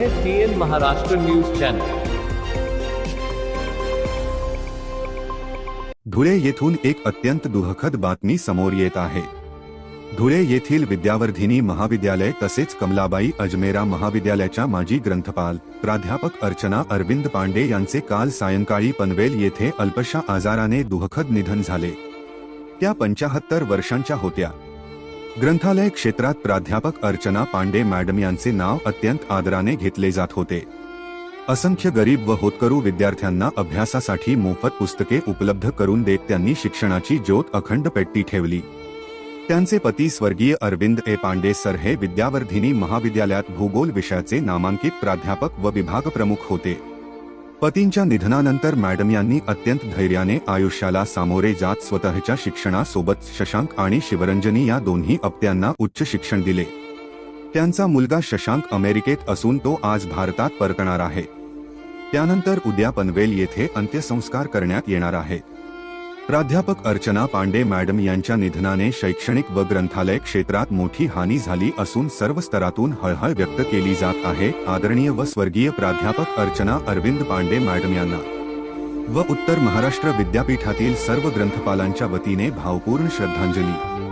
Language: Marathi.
TN Maharashtra news channel Dhule येथून एक अत्यंत दुःखद बातमी समोर येत आहे. धुळे येथील विद्यावर्धिनी महाविद्यालय तसेच कमलाबाई अजमेरा महाविद्यालयाच्या माजी ग्रंथपाल प्राध्यापक अर्चना अरविंद पांडे यांचे काल सायंकाळी पनवेल येथे अल्पशा आजाराने दुःखद निधन झाले. त्या पंचाहत्तर वर्षांच्या होत्या. ग्रंथालय क्षेत्रात प्राध्यापक अर्चना पांडे मॅडम यांचे नाव अत्यंत आदराने घेतले जात होते. असंख्य गरीब व होतकरू विद्यार्थ्यांना अभ्यासासाठी मोफत पुस्तके उपलब्ध करून देत त्यांनी शिक्षणाची ज्योत अखंड पेट्टी ठेवली. त्यांचे पती स्वर्गीय अरविंद ए. पांडे सर हे विद्यावर्धिनी महाविद्यालयात भूगोल विषयाचे नामांकित प्राध्यापक व विभाग प्रमुख होते. पतींच्या निधनानंतर मॅडम यांनी अत्यंत धैर्याने आयुष्याला सामोरे जात स्वतःच्या शिक्षणासोबत शशांक आणि शिवरंजनी या दोन्ही अपत्यांना उच्च शिक्षण दिले. त्यांचा मुलगा शशांक अमेरिकेत असून तो आज भारतात परतणार आहे. त्यानंतर उद्या पनवेल येथे अंत्यसंस्कार करण्यात येणार आहेत. प्राध्यापक अर्चना पांडे मॅडम यांच्या निधनाने शैक्षणिक व ग्रंथालय क्षेत्रात मोठी हानी झाली असून सर्व स्तरातून हळहळ व्यक्त केली जात आहे. आदरणीय व स्वर्गीय प्राध्यापक अर्चना अरविंद पांडे मॅडम यांना. व उत्तर महाराष्ट्र विद्यापीठातील सर्व ग्रंथपालांच्या वतीने भावपूर्ण श्रद्धांजली.